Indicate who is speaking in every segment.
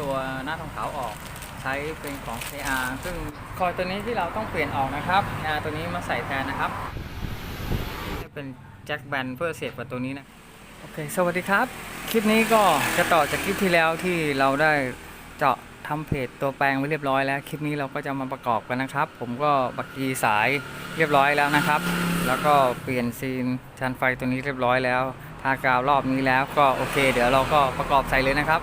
Speaker 1: ตัวหน้าทองขาวออก ใช้เป็นของ KR ซึ่งคอยตัวนี้ที่เราต้องเปลี่ยนออกนะครับตัวนี้มาใส่แทนนะครับจะเป็นแจ็คแบนเพื่อเสียบกับตัวนี้นะโอเคสวัสดีครับ คลิปนี้ก็จะต่อจากคลิปที่แล้วที่เราได้เจาะทำเพจตัวแปลงไว้เรียบร้อยแล้ว คลิปนี้เราก็จะมาประกอบกันนะครับ ผมก็บักกีสายเรียบร้อยแล้วนะครับ แล้วก็เปลี่ยนซีนชานไฟตัวนี้เรียบร้อยแล้วทากาวรอบนี้แล้วก็โอเค เดี๋ยวเราก็ประกอบใส่เลยนะครับ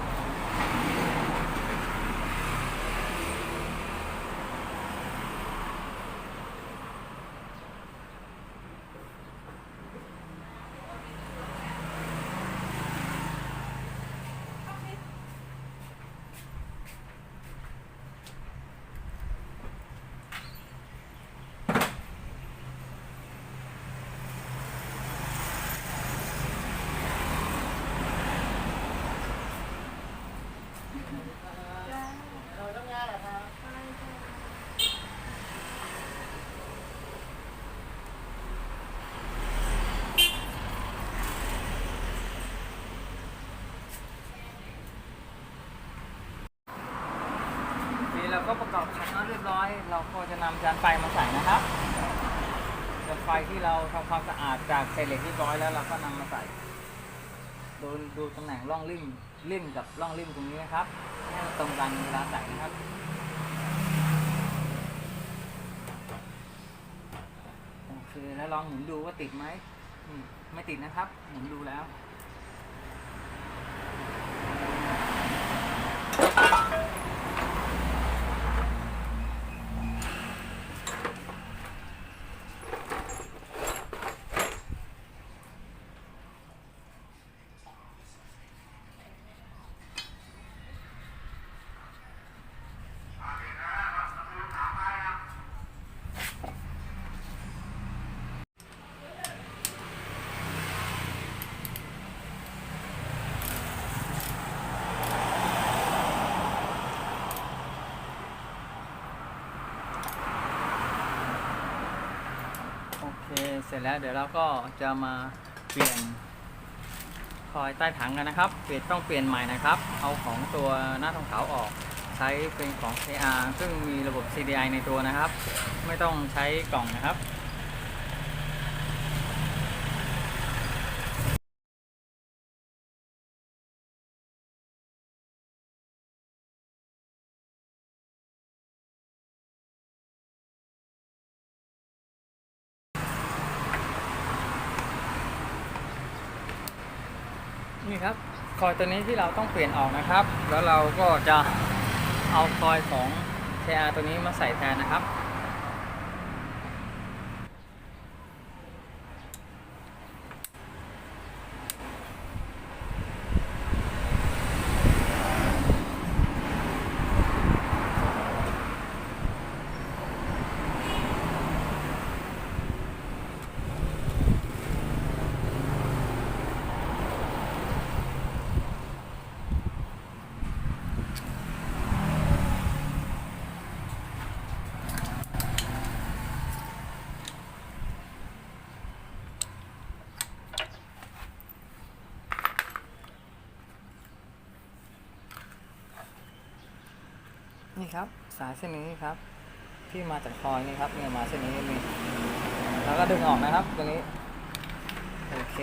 Speaker 1: ก็ประกอบขันน็อตเรียบร้อย เราก็จะนำจานไฟมาใส่นะครับจานไฟที่เราทำความสะอาดจากเศษเหล็กเรียบร้อยแล้วเราก็นำมาใส่ ดูดูตำแหน่งร่องริ่มริ่มกับร่องริ่มตรงนี้นะครับให้มันตรงกันเวลาใส่นะครับ โอเคแล้วลองหมุนดูว่าติดไหมอืมไม่ติดนะครับ หมุนดูแล้ว คเสร็จแล้วเดี๋ยวเราก็จะมาเปลี่ยนคอยใต้ถังกันนะครับ เปลี่ยนต้องเปลี่ยนใหม่นะครับ เอาของตัวหน้าทองขาวออก ใช้เป็นของ KR ซึ่งมีระบบ CDI ในตัวนะครับ ไม่ต้องใช้กล่องนะครับ นี่ครับคอยตัวนี้ที่เราต้องเปลี่ยนออกนะครับ แล้วเราก็จะเอาคอยของ KR ตัวนี้มาใส่แทนนะครับ นี่ครับ สายเส้นนี้ครับ ที่มาจากคอยนี่ครับเนี่ยมาเส้นนี้นี่แล้วก็ดึงออกนะครับตัวนี้ โอเค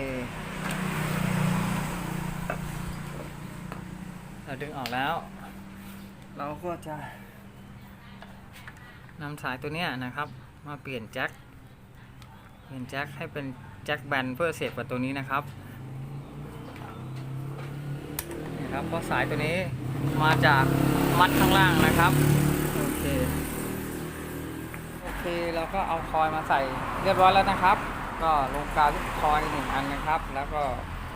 Speaker 1: เราดึงออกแล้ว เราก็จะนำสายตัวเนี้ยนะครับ มาเปลี่ยนแจ็คเปลี่ยนแจ็คให้เป็นแจ็คแบนเพื่อเสียบกับตัวนี้นะครับนี่ครับเพราะสายตัวนี้ มาจากมัดข้างล่างนะครับโอเคโอเคเราก็เอาคอยมาใส่เรียบร้อยแล้วนะครับ ก็ลงกาวที่คอยหนึ่งอันนะครับ แล้วก็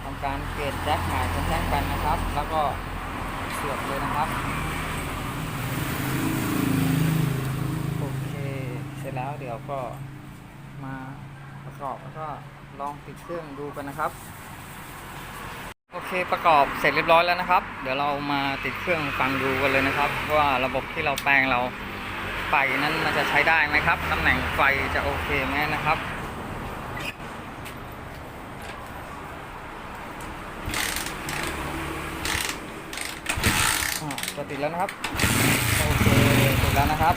Speaker 1: ทำการเปลี่ยแจ็คใหม่เป็นแจ็คแบนนะครับ แล้วก็เสียบเลยนะครับโอเคเสร็จแล้วเดี๋ยวก็มาประกอบแล้วก็ลองติดเครื่องดูกันนะครับ ประกอบเสร็จเรียบร้อยแล้วนะครับ เดี๋ยวเรามาติดเครื่องฟังดูกันเลยนะครับ ว่าระบบที่เราแปลงเราไฟนั้นมันจะใช้ได้ไหมครับตำแหน่งไฟจะโอเคไหมนะครับกดติดแล้วนะครับ โอเคติดแล้วนะครับ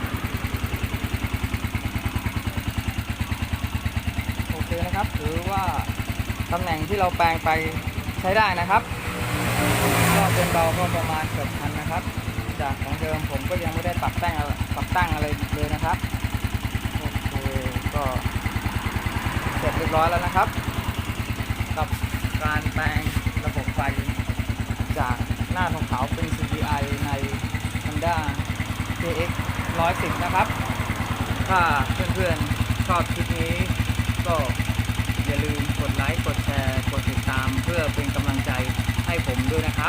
Speaker 1: โอเคนะครับ ถือว่าตำแหน่งที่เราแปลงไป ใช้ได้นะครับ ก็เป็นเบาก็ประมาณเกือบพันนะครับ จากของเดิมผมก็ยังไม่ได้ปรับแต่งอะไรปรับตั้งอะไรเลยนะครับโอเคก็เสร็จเรียบร้อยแล้วนะครับ กับการแปลงระบบไฟจากหน้าทองเขาเป็น CDI ใน Honda KX 110 นะครับ ถ้าเพื่อนๆชอบคลิปนี้ ด้วยนะครับ